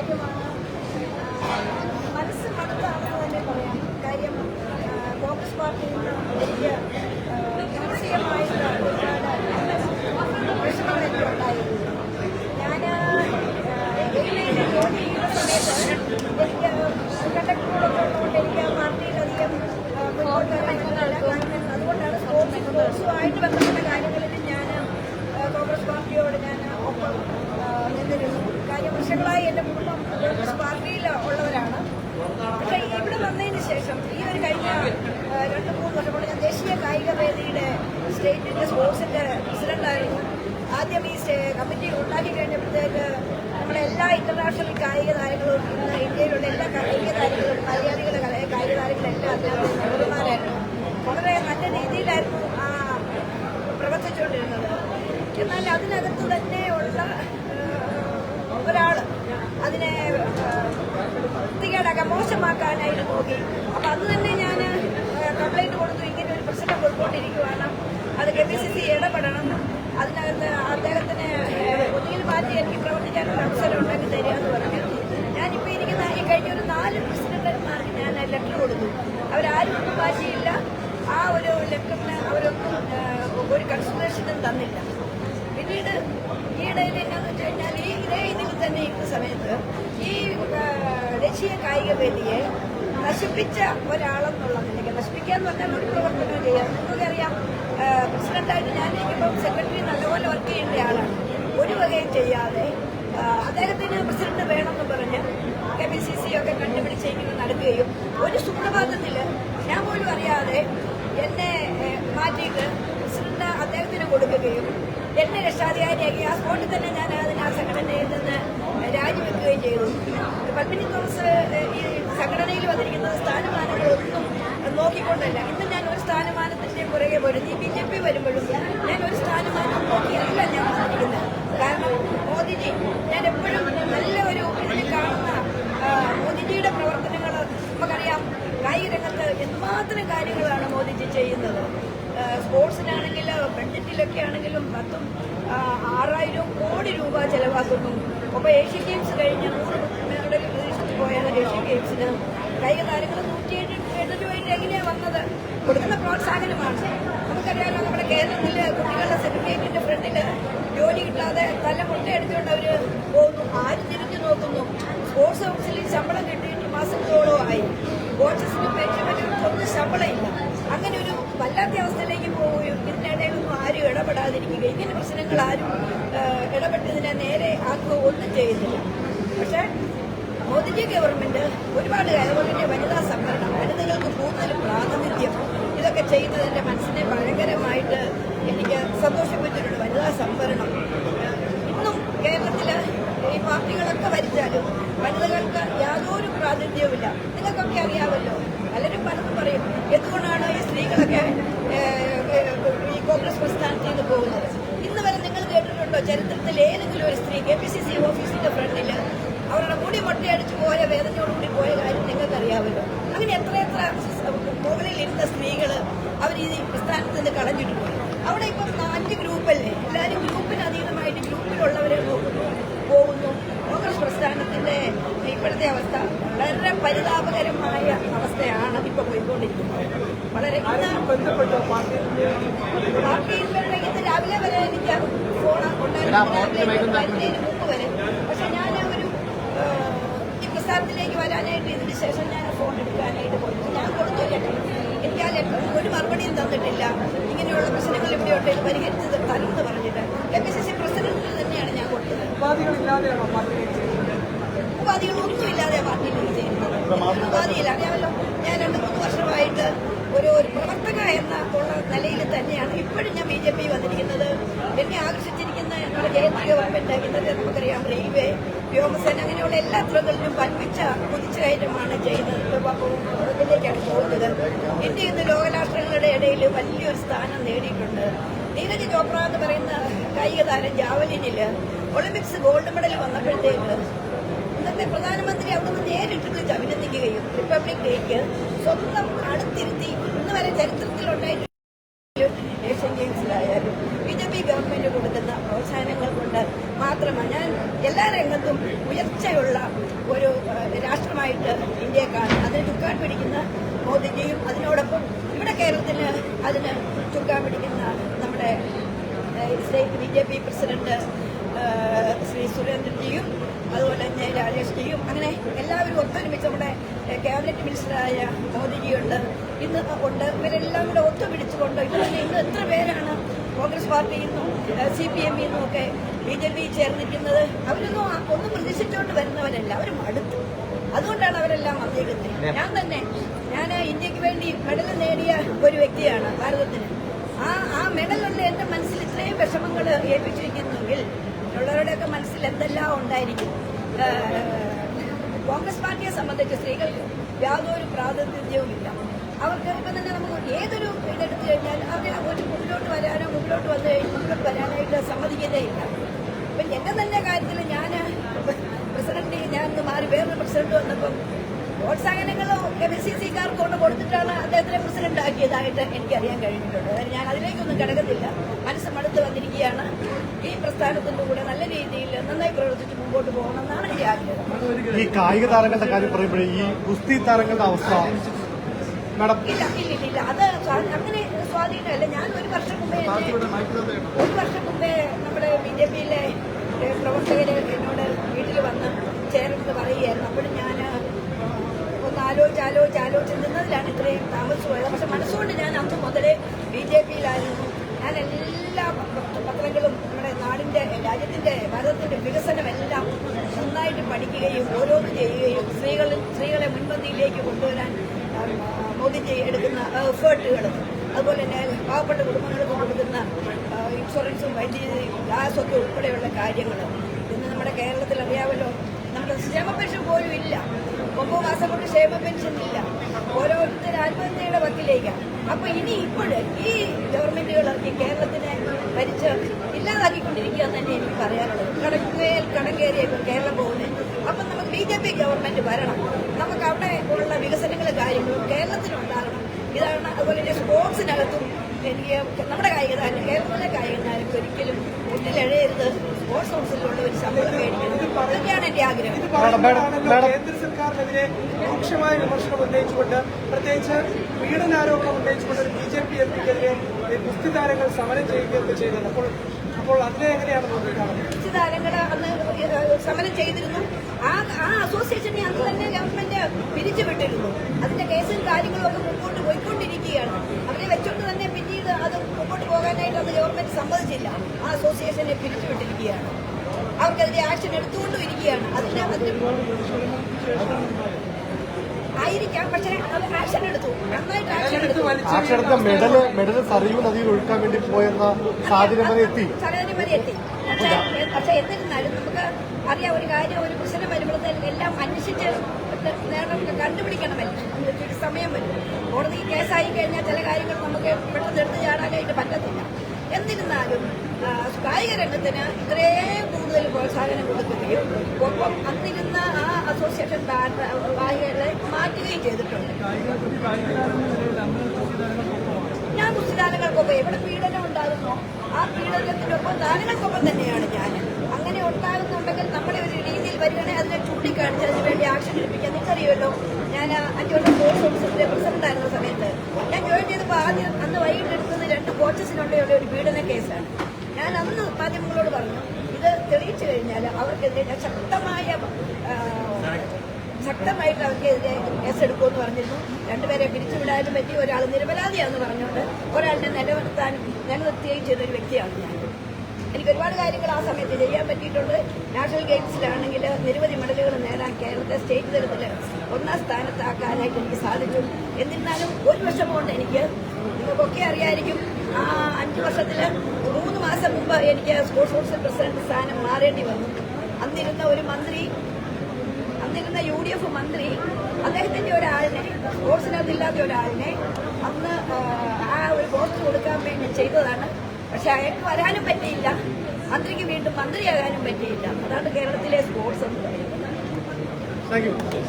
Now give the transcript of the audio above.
കാര്യമാണ്. മനസ്സ് മടുത്താണെന്ന് തന്നെ പറയാം. കാര്യം കോൺഗ്രസ് പാർട്ടിയിൽ നിന്ന് എനിക്ക് മാനസികമായിട്ട് ഒരുപാട് വിഷമങ്ങൾ ഉണ്ടായിരുന്നു ഞാൻ എയിലേക്ക് ജോലി ചെയ്യുന്ന സമയത്ത് എനിക്ക് കണ്ടക്ടറോടൊക്കെ ഉള്ളതുകൊണ്ട് എനിക്ക് ആ, മുന്നോട്ട് വരാൻ പറ്റുന്നില്ല. കാരണം അതുകൊണ്ടാണ് സ്പോർട്സ് സ്പോർട്സുമായിട്ട് ബന്ധപ്പെട്ട കാര്യങ്ങളിൽ ഞാൻ കോൺഗ്രസ് പാർട്ടിയോട് ഞാൻ ഒപ്പം നിന്നിരുന്നു കാര്യം വർഷങ്ങളായി എന്റെ കുടുംബം പാർട്ടിയിൽ ഉള്ളവരാണ്. പക്ഷേ ഇവിടെ വന്നതിന് ശേഷം ഈ ഒരു കഴിഞ്ഞ രണ്ട് മൂന്ന് വർഷം കൊണ്ട് ഞാൻ ദേശീയ കായിക വേദിയുടെ സ്റ്റേറ്റിന്റെ സ്പോർട്സിന്റെ പ്രസിഡന്റായിരുന്നു. ആദ്യം ഈ കമ്മിറ്റി ഉണ്ടാക്കി കഴിഞ്ഞപ്പോഴത്തേക്ക് നമ്മുടെ എല്ലാ ഇന്റർനാഷണൽ കായിക താരങ്ങളും ഇന്ന് ഇന്ത്യയിലുള്ള എല്ലാ കായിക താരങ്ങളും മലയാളികളുടെ കല- കായിക താരങ്ങളെല്ലാം അദ്ദേഹത്തെ നെഹ്റുമാരായിരുന്നു വളരെ നല്ല രീതിയിലായിരുന്നു ആ പ്രവർത്തിച്ചുകൊണ്ടിരുന്നത്. എന്നാൽ അതിനകത്ത് തന്നെയുള്ള ഒരാൾ അതിനെ വൃത്തികേടാക്കാൻ മോശമാക്കാനായിട്ട് നോക്കി. അപ്പം അത് തന്നെ ഞാൻ കംപ്ലൈന്റ് കൊടുത്തു. ഇങ്ങനെ ഒരു പ്രശ്നം പോയിക്കൊണ്ടിരിക്കുവാണ് അത് കെ പി സി സി ഇടപെടണം. അതിനകത്ത് അദ്ദേഹത്തിന് ഒന്നുകിൽ മാറ്റി എനിക്ക് പ്രവർത്തിക്കാനുള്ള അവസരം ഉണ്ടാക്കി തരിക എന്ന് പറഞ്ഞു ഞാനിപ്പോൾ ഇരിക്കുന്ന ഈ കഴിഞ്ഞ ഒരു നാല് പ്രസിഡന്റുമാർക്ക് ഞാൻ ലെറ്റർ കൊടുത്തു അവരാരും ഒന്നും മാറ്റിയില്ല ആ ഒരു ലെറ്ററിന് അവരൊന്നും ആ, ഒരു കൺസിഡറേഷനും തന്നില്ല പിന്നീട് ഈ ഇടയിൽ എന്നാന്ന് വെച്ച് കഴിഞ്ഞാൽ ഈ ഇതേ ഇതിൽ തന്നെ ഇരിക്കുന്ന സമയത്ത് ഈ ആ, ദേശീയ കായിക വേദിയെ നശിപ്പിച്ച ഒരാളെന്നുള്ള നിലയ്ക്ക് നശിപ്പിക്കുക എന്ന് പറഞ്ഞാൽ ഒരു പ്രവർത്തനം ചെയ്യാം. നിങ്ങൾക്കറിയാം പ്രസിഡന്റായിട്ട് ഞാൻ ഇപ്പം സെക്രട്ടറി നല്ലപോലെ വർക്ക് ചെയ്യേണ്ട ആളാണ്. ഒരു വകയും ചെയ്യാതെ അദ്ദേഹത്തിന് പ്രസിഡന്റ് വേണമെന്ന് പറഞ്ഞ് കെ പി സി സി ഒക്കെ കണ്ടുപിടിച്ച് ഇങ്ങനെ നടക്കുകയും ഒരു സുപ്രഭാതത്തിൽ ഞാൻ പോലും അറിയാതെ എന്നെ മാറ്റിയിട്ട് പ്രസിഡന്റ് അദ്ദേഹത്തിന് കൊടുക്കുകയും എന്നെ രക്ഷാധികാരിയാക്കി ആ സ്പോട്ടിൽ തന്നെ ഞാൻ അതിന് ആ സംഘടനയിൽ നിന്ന് രാജിവെക്കുകയും ചെയ്തു. പത്മിനി തോമസ് ഈ സംഘടനയിൽ വന്നിരിക്കുന്നത് സ്ഥാനമാനങ്ങളൊന്നും നോക്കിക്കൊണ്ടല്ല. ഇന്ന് ഞാൻ ഒരു സ്ഥാനമാനത്തിന്റെ പുറകെ പോലും ഈ ബി ജെ പി വരുമ്പോഴും ഞാൻ ഒരു സ്ഥാനമാനം നോക്കിയല്ല ഞാൻ വന്നിരിക്കുന്നത്. കാരണം മോദിജി ഞാൻ എപ്പോഴും നല്ല ഒരു ഇതിൽ കാണുന്ന മോദിജിയുടെ പ്രവർത്തനങ്ങൾ നമുക്കറിയാം. കായിക രംഗത്ത് എന്തുമാത്രം കാര്യങ്ങളാണ് മോദിജി ചെയ്യുന്നത്. സ്പോർട്സിനാണെങ്കിൽ ബഡ്ജറ്റിലൊക്കെ ആണെങ്കിലും പത്തും ആറായിരം കോടി രൂപ ചെലവാക്കുന്നു. അപ്പോൾ ഏഷ്യൻ ഗെയിംസ് കഴിഞ്ഞ നൂറ് മെഡൽ പ്രതീക്ഷിച്ച് പോയത് ഏഷ്യൻ ഗെയിംസിന്. കായിക താരങ്ങൾ നൂറ്റി ഏഴ് എങ്ങനെയാണ് വന്നത്? കൊടുക്കുന്ന പ്രോത്സാഹനമാണ്. നമുക്കറിയാമല്ലോ നമ്മുടെ കേരളത്തിൽ കുട്ടികളുടെ സർട്ടിഫിക്കറ്റിന്റെ ഫ്രണ്ടിൽ ജോലി കിട്ടാതെ തല മുട്ടയെടുത്തുകൊണ്ട് അവർ പോകുന്നു. ആര് തിരിഞ്ഞു നോക്കുന്നു. സ്പോർട്സ് ഓഫീസിൽ ശമ്പളം കിട്ടിയിട്ട് മാസങ്ങളോളമായി കോച്ചസിനും പെൻഷനും ഒന്നും ശമ്പളമില്ല. അങ്ങനെ ഒരു വല്ലാത്ത അവസ്ഥയിലേക്ക് പോവുകയും ഇതിനിടയിലൊന്നും ആരും ഇടപെടാതിരിക്കുക ഇങ്ങനെ പ്രശ്നങ്ങൾ ആരും ഒന്നും ചെയ്യുന്നില്ല പക്ഷേ മോദിജി ഗവൺമെന്റ് ഒരുപാട് അതുപോലെ വനിതാ സംവരണം വനിതകൾക്ക് കൂടുതൽ പ്രാതിനിധ്യം ഇതൊക്കെ ചെയ്യുന്നതിന്റെ മനസ്സിനെ ഭയങ്കരമായിട്ട് എനിക്ക് സന്തോഷിപ്പിച്ചിട്ടുണ്ട് വനിതാ സംവരണം. ഇന്നും കേരളത്തിൽ ഈ പാർട്ടികളൊക്കെ വരിച്ചാലും വനിതകൾക്ക് യാതൊരു പ്രാതിനിധ്യവുമില്ല. നിങ്ങൾക്കൊക്കെ അറിയാമല്ലോ. പലരും പലതും പറയും എന്തുകൊണ്ടാണ് ഈ സ്ത്രീകളൊക്കെ ഏഹ്, ഏഹ്, ഈ കോൺഗ്രസ് പ്രസ്ഥാനത്തിൽ നിന്ന് പോകുന്നത് ഇന്ന് വരെ നിങ്ങൾ ചരിത്രത്തിൽ ഏതെങ്കിലും ഒരു സ്ത്രീ കെ പി സി സി ഓഫീസിന്റെ ഫ്രണ്ടിൽ അവരുടെ മുടി മുട്ടയടിച്ചു പോയ വേദനയോടുകൂടി പോയ കാര്യം നിങ്ങൾക്കറിയാമല്ലോ. അങ്ങനെ എത്ര എത്ര മുകളിൽ ഇരുന്ന സ്ത്രീകൾ അവർ ഈ പ്രസ്ഥാനത്ത് നിന്ന് കളഞ്ഞിട്ട് പോയി. അവിടെ ഇപ്പം അഞ്ച് ഗ്രൂപ്പല്ലേ? എല്ലാവരും ഗ്രൂപ്പിന് അതീതമായിട്ട് ഗ്രൂപ്പിലുള്ളവരെ നോക്കുന്നു. പോകുന്നു. കോൺഗ്രസ് പ്രസ്ഥാനത്തിന്റെ ഇപ്പോഴത്തെ അവസ്ഥ വളരെ പരിതാപകരമായ അവസ്ഥയാണ് ഇപ്പൊ പോയിക്കൊണ്ടിരിക്കുന്നത്. വളരെ പാർട്ടി പാർട്ടിയിൽ നിന്ന് രാവിലെ വരെ എനിക്ക് പക്ഷെ ഞാൻ ഒരു ഈ പ്രസ്ഥാനത്തിലേക്ക് വരാനായിട്ട് ഇതിന് ശേഷം ഞാൻ ഫോൺ എടുക്കാനായിട്ട് പോയി. ഞാൻ കൊടുത്തു ലെറ്റർ എനിക്ക് ആ ലെറ്റർ ഒരു മറുപടിയും തന്നിട്ടില്ല. ഇങ്ങനെയുള്ള പ്രശ്നങ്ങൾ ഇവിടെ ഉണ്ട്. ഇത് പരിഹരിച്ച് തരുമെന്ന് പറഞ്ഞിട്ട്. കെ പി സി സി പ്രസിഡന്റിന് തന്നെയാണ് ഞാൻ കൊടുത്തത്. ഉപാധികളില്ലാതെയാണോ പാർട്ടി ചെയ്യുന്നത് ഉപാധികളൊന്നുമില്ലാതെ പാർട്ടിയിൽ ചെയ്യുന്നത് ഉപാധിയില്ല അറിയാമല്ലോ ഞാൻ രണ്ട് മൂന്ന് വർഷമായിട്ട് ഒരു ഒരു പ്രവർത്തക എന്ന ഉള്ള നിലയിൽ തന്നെയാണ് ഇപ്പോഴും ഞാൻ ബി ജെ പി വന്നിരിക്കുന്നത് എന്നെ ആകർഷിച്ചിരിക്കുന്ന നമ്മുടെ ഗവൺമെന്റ് ഇന്നത്തെ നമുക്കറിയാം. റെയിൽവേ വ്യോമസേന അങ്ങനെയുള്ള എല്ലാ തുറകളിലും വൻപിച്ച കുതിച്ചുകയറ്റമാണ് ചെയ്യുന്നത്. ഇതിലേക്കാണ് പോകുന്നത്. ഇന്ത്യ ഇന്ന് ലോകരാഷ്ട്രങ്ങളുടെ ഇടയിൽ വലിയൊരു സ്ഥാനം നേടിയിട്ടുണ്ട്. നീരജ് ചോപ്ര എന്ന് പറയുന്ന കായിക താരം ജാവലിനിൽ ഒളിമ്പിക്സ് ഗോൾഡ് മെഡൽ വന്നപ്പോഴത്തേക്ക് ഇന്നത്തെ പ്രധാനമന്ത്രി അവിടുന്ന് നേരിട്ട് വിളിച്ച് അഭിനന്ദിക്കുകയും റിപ്പബ്ലിക് ഡേക്ക് സ്വന്തം അടുത്തിരുത്തി ഇന്ന് വരെ ചരിത്രത്തിലുണ്ടായിട്ട് ഏഷ്യൻ ഗെയിംസിലായാലും ബി ജെ പി ഗവൺമെന്റ് കൊടുക്കുന്ന പ്രോത്സാഹനങ്ങൾ കൊണ്ട് മാത്രമാണ് ഞാൻ എല്ലാ രംഗത്തും ഉയർച്ചയുള്ള ഒരു ഏഹ്, രാഷ്ട്രമായിട്ട് ഇന്ത്യയെ കാണും അതിന് ചുക്കാൻ പിടിക്കുന്ന മോദിജിയും അതിനോടൊപ്പം ഇവിടെ കേരളത്തിന് അതിന് ചുക്കാൻ പിടിക്കുന്ന നമ്മുടെ ഏഹ്, state B J P president ഏഹ്, സുരേന്ദ്രൻജിയും അതുപോലെ തന്നെ രാജേഷ്ജിയും അങ്ങനെ എല്ലാവരും ഒത്തൊരുമിച്ച് നമ്മുടെ ക്യാബിനറ്റ് മിനിസ്റ്ററായ മോദിജിയുണ്ട് ഇന്ന് ഉണ്ട്. ഇവരെല്ലാം കൂടെ ഒത്തുപിടിച്ചുകൊണ്ട് ഇത് തന്നെ ഇന്ന് എത്ര പേരാണ് കോൺഗ്രസ് പാർട്ടിയിൽ നിന്നും സി പി എമ്മിൽ നിന്നും ഒക്കെ ബി ജെ പി ചേർന്നിരിക്കുന്നത്? അവരൊന്നും ഒന്നും പ്രതീക്ഷിച്ചുകൊണ്ട് വരുന്നവരല്ല. അവർ മടുത്തു അതുകൊണ്ടാണ് അവരെല്ലാം വന്നിരിക്കുന്നത് ഞാൻ തന്നെ ഞാൻ ഇന്ത്യയ്ക്ക് വേണ്ടി മെഡൽ നേടിയ ഒരു വ്യക്തിയാണ് ഭാരതത്തിന്. ആ ആ മെഡലുണ്ട് എന്റെ മനസ്സിൽ ഇത്രയും വിഷമങ്ങൾ ഏൽപ്പിച്ചിരിക്കുന്നെങ്കിൽ മറ്റുള്ളവരുടെയൊക്കെ മനസ്സിൽ എന്തെല്ലാം ഉണ്ടായിരിക്കും? കോൺഗ്രസ് പാർട്ടിയെ സംബന്ധിച്ച് സ്ത്രീകൾക്ക് യാതൊരു പ്രാതിനിധ്യവുമില്ല. അവർക്ക് ഇപ്പം തന്നെ നമുക്ക് ഏതൊരു ഇതെടുത്തു കഴിഞ്ഞാൽ അവർ ഒരു മുന്നിലോട്ട് വരാനോ മുന്നിലോട്ട് വന്നു കഴിഞ്ഞാൽ മുന്നിലോട്ട് വരാനായിട്ട് സമ്മതിക്കുന്നേ ഇല്ല. ഇപ്പം എന്റെ തന്നെ കാര്യത്തിൽ ഞാൻ പ്രസിഡന്റ് ഞാൻ മാറി വേറൊരു പ്രസിഡന്റ് വന്നപ്പം പ്രോത്സാഹനങ്ങളോ കെ പി സി സിക്കാർക്ക് കൊണ്ട് കൊടുത്തിട്ടാണ് അദ്ദേഹത്തിനെ പ്രസിഡന്റ് ആക്കിയതായിട്ട് എനിക്കറിയാൻ കഴിഞ്ഞിട്ടുണ്ട്. അതായത് ഞാൻ അതിലേക്കൊന്നും കിടക്കത്തില്ല. മനസ്സ് മടുത്ത് വന്നിരിക്കുകയാണ്. ഈ പ്രസ്ഥാനത്തിന്റെ കൂടെ നല്ല രീതിയിൽ നന്നായി പ്രവർത്തിച്ച് മുമ്പോട്ട് പോകണമെന്നാണ് എന്റെ ആഗ്രഹം. ഈ കായിക താരങ്ങളുടെ കാര്യം പറയുമ്പോഴേ ഈ ഗുസ്തി താരങ്ങളുടെ അവസ്ഥ മാഡം ഇല്ല ഇല്ല ഇല്ല, അത് അങ്ങനെ സ്വാധീനമല്ല. ഞാൻ ഒരു വർഷം മുമ്പേ ഒരു വർഷം മുമ്പേ നമ്മുടെ ബി ജെ പിയിലെ പ്രവർത്തകര് എന്നോട് വീട്ടിൽ വന്ന് ചേർന്ന് പറയുകയായിരുന്നു. അപ്പോഴും ഞാൻ ആലോചിച്ച് ആലോചിച്ച് ആലോചിച്ച് നിന്നതിലാണ് ഇത്രയും താമസിച്ചുപോയത് പക്ഷെ മനസ്സുകൊണ്ട് ഞാൻ അന്ന് മുതലേ ബി ജെ പിയിലായിരുന്നു. ഞാൻ എല്ലാ പത്രങ്ങളും നമ്മുടെ നാടിന്റെ രാജ്യത്തിന്റെ ഭാരതത്തിന്റെ വികസനമെല്ലാം നന്നായിട്ട് പഠിക്കുകയും ഓരോന്ന് ചെയ്യുകയും സ്ത്രീകളിൽ സ്ത്രീകളെ മുൻപന്തിയിലേക്ക് കൊണ്ടുവരാൻ മോദിജി എടുക്കുന്ന എഫേർട്ടുകൾ. അതുപോലെ തന്നെ പാവപ്പെട്ട കുടുംബങ്ങൾക്ക് കൊടുക്കുന്ന ഇൻഷുറൻസും വൈദ്യുതി ഗ്യാസൊക്കെ ഉൾപ്പെടെയുള്ള കാര്യങ്ങൾ. ഇന്ന് നമ്മുടെ കേരളത്തിൽ അറിയാമല്ലോ നമ്മുടെ ക്ഷേമ പോലും ഇല്ല. ക്ഷേമ പെൻഷൻ ഇല്ല. ഓരോരുത്തർ ആത്മഹത്യയുടെ വക്കിലേക്കാണ് അപ്പൊ ഇനി ഇപ്പോഴും ഈ ഗവൺമെന്റുകൾ ഈ കേരളത്തിനെ ഭരിച്ച് ഇല്ലാതാക്കിക്കൊണ്ടിരിക്കുക തന്നെ എനിക്ക് പറയാനുള്ളത്. കടക്കുകയിൽ കടക്കേറിയൊക്കെ കേരളം പോകുന്നത് അപ്പൊ നമുക്ക് ബി ജെ പി ഗവൺമെന്റ് വരണം. നമുക്ക് അവിടെ ഉള്ള വികസനങ്ങളും കാര്യങ്ങളും കേരളത്തിനുണ്ടാകണം ഇതാണ് അതുപോലെ തന്നെ സ്പോർട്സിനകത്തും എനിക്ക് നമ്മുടെ കായിക താരം കേരളത്തിലെ കായിക താരം ഒരിക്കലും മുന്നിലെഴയരുത് സ്പോർട്സ് കൗൺസിലുള്ള ഒരു ശമ്പളം മേടിക്കണം. അതൊക്കെയാണ് എന്റെ ആഗ്രഹം. കേന്ദ്ര സർക്കാരിനെതിരെ രൂക്ഷമായ വിമർശനം ഉന്നയിച്ചുകൊണ്ട് പ്രത്യേകിച്ച് പീഡനാരോപണം ഉന്നയിച്ചുകൊണ്ട് ഒരു ബി ജെ പി എം പിക്കെതിരെ ഗുസ്തി താരങ്ങൾ സമരം ചെയ്യുകയൊക്കെ ചെയ്തത്. അപ്പോൾ അപ്പോൾ അതിനെ എങ്ങനെയാണ് ഗുസ്തി താരങ്ങൾ അന്ന് സമരം ചെയ്തിരുന്നു. ആ ആ അസോസിയേഷനെ അന്ന് തന്നെ ഗവൺമെന്റ് പിരിച്ചുവിട്ടിരുന്നു. അതിന്റെ കേസും കാര്യങ്ങളും ഒക്കെ മുമ്പോട്ട് പോയിക്കൊണ്ടിരിക്കുകയാണ്. അവരെ വെച്ചോണ്ട് തന്നെ അത് മുമ്പോട്ട് പോകാനായിട്ട് അന്ന് ഗവൺമെന്റ് സമ്മതിച്ചില്ല. ആ അസോസിയേഷനെ പിരിച്ചുവിട്ടിരിക്കുകയാണ്. അവർക്കെതിരെ ആക്ഷൻ എടുത്തുകൊണ്ടും ഇരിക്കുകയാണ് അതിന് അതിന് ആയിരിക്കാം. പക്ഷേ ആക്ഷൻ എടുത്തു. നന്നായിട്ട് ആക്ഷൻ എടുത്തു ആക്ഷരത്തെ മെഡൽ മെഡൽ സറിയൂ നദിയിൽ ഒഴുക്കാൻ വേണ്ടി പോയെന്ന സാഹചര്യം വരെ എത്തി. സാധനം വരെ എത്തി. പക്ഷേ പക്ഷേ എന്നിരുന്നാലും നമുക്ക് അറിയാം ഒരു കാര്യം ഒരു പ്രശ്നം വരുമ്പോഴത്തേക്കും എല്ലാം അന്വേഷിച്ച് നേരം കണ്ടുപിടിക്കണമല്ലോ. അതിന് ഒരു സമയം വരും. കോടതി കേസായി കഴിഞ്ഞാൽ ചില കാര്യങ്ങൾ നമുക്ക് പെട്ടെന്ന് എടുത്ത് ചാടാനായിട്ട് പറ്റത്തില്ല. എന്നിരുന്നാലും കായിക രംഗത്തിന് ഇത്രയും കൂടുതൽ പ്രോത്സാഹനം കൊടുക്കുകയും ഒപ്പം അന്നിരുന്ന ആ അസോസിയേഷൻ കായികളെ മാറ്റുകയും ചെയ്തിട്ടുണ്ട്. ഞാൻ കുസ്തിദാനങ്ങൾക്കൊപ്പം എവിടെ പീഡനം ഉണ്ടാകുന്നോ? ആ പീഡനത്തിനൊപ്പം ദാനങ്ങൾക്കൊപ്പം തന്നെയാണ് ഞാൻ. അങ്ങനെ ഉണ്ടാകുന്നുണ്ടെങ്കിൽ നമ്മുടെ ഒരു രീതിയിൽ വരികയാണെങ്കിൽ അതിനെ ചൂണ്ടിക്കാണിച്ച് അതിന് വേണ്ടി ആക്ഷൻ എടുപ്പിക്കാം നിങ്ങൾക്കറിയുമല്ലോ. ഞാൻ അഞ്ചോട്ട് സ്പോർട്സ് കൗൺസിലിന്റെ പ്രസിഡന്റ് ആയിരുന്ന സമയത്ത് ഞാൻ ജോയിൻ ചെയ്തപ്പോൾ ആദ്യം അന്ന് വൈകിട്ട് എടുത്തത് രണ്ട് കോച്ചസിനുണ്ടെങ്കിൽ ഒരു പീഡന കേസാണ്. ഞാൻ അന്ന് മാധ്യമങ്ങളോട് പറഞ്ഞു ഇത് തെളിയിച്ചു കഴിഞ്ഞാൽ അവർക്കെതിരെ ശക്തമായ ശക്തമായിട്ട് അവർക്കെതിരെ കേസെടുക്കുമെന്ന് പറഞ്ഞിരുന്നു. രണ്ടുപേരെ പിരിച്ചുവിടാനും പറ്റി ഒരാൾ നിരപരാധിയാണെന്ന് പറഞ്ഞുകൊണ്ട് ഒരാളിനെ നിലനിർത്താനും നിലനിർത്തുകയും ചെയ്തൊരു വ്യക്തിയാണ് ഞാൻ. എനിക്ക് ഒരുപാട് കാര്യങ്ങൾ ആ സമയത്ത് ചെയ്യാൻ പറ്റിയിട്ടുണ്ട്. നാഷണൽ ഗെയിംസിലാണെങ്കിൽ നിരവധി മെഡലുകൾ നേടാൻ കേരളത്തെ സ്റ്റേറ്റ് തലത്തിൽ ഒന്നാം സ്ഥാനത്താക്കാനായിട്ട് എനിക്ക് സാധിച്ചു എന്നിരുന്നാലും ഒരു വർഷം കൊണ്ട് എനിക്ക് നിങ്ങൾക്കൊക്കെ അറിയായിരിക്കും ആ അഞ്ച് വർഷത്തിൽ മൂന്ന് മാസം മുമ്പ് എനിക്ക് സ്പോർട്സ് കൗൺസിൽ പ്രസിഡന്റ് സ്ഥാനം മാറേണ്ടി വന്നു. അന്നിരുന്ന ഒരു മന്ത്രി അന്നിരുന്ന യു ഡി എഫ് മന്ത്രി അദ്ദേഹത്തിന്റെ ഒരാളിനെ സ്പോർട്സിനകത്തില്ലാത്ത ഒരാളിനെ അന്ന് ആ, ഒരു പോസ്റ്റ് കൊടുക്കാൻ വേണ്ടി ചെയ്തതാണ്. പക്ഷെ അയാൾക്ക് വരാനും പറ്റിയില്ല. മന്ത്രിക്ക് വീണ്ടും മന്ത്രിയാകാനും പറ്റിയില്ല. അതാണ് കേരളത്തിലെ സ്പോർട്സ് എന്ന് പറയുന്നത്.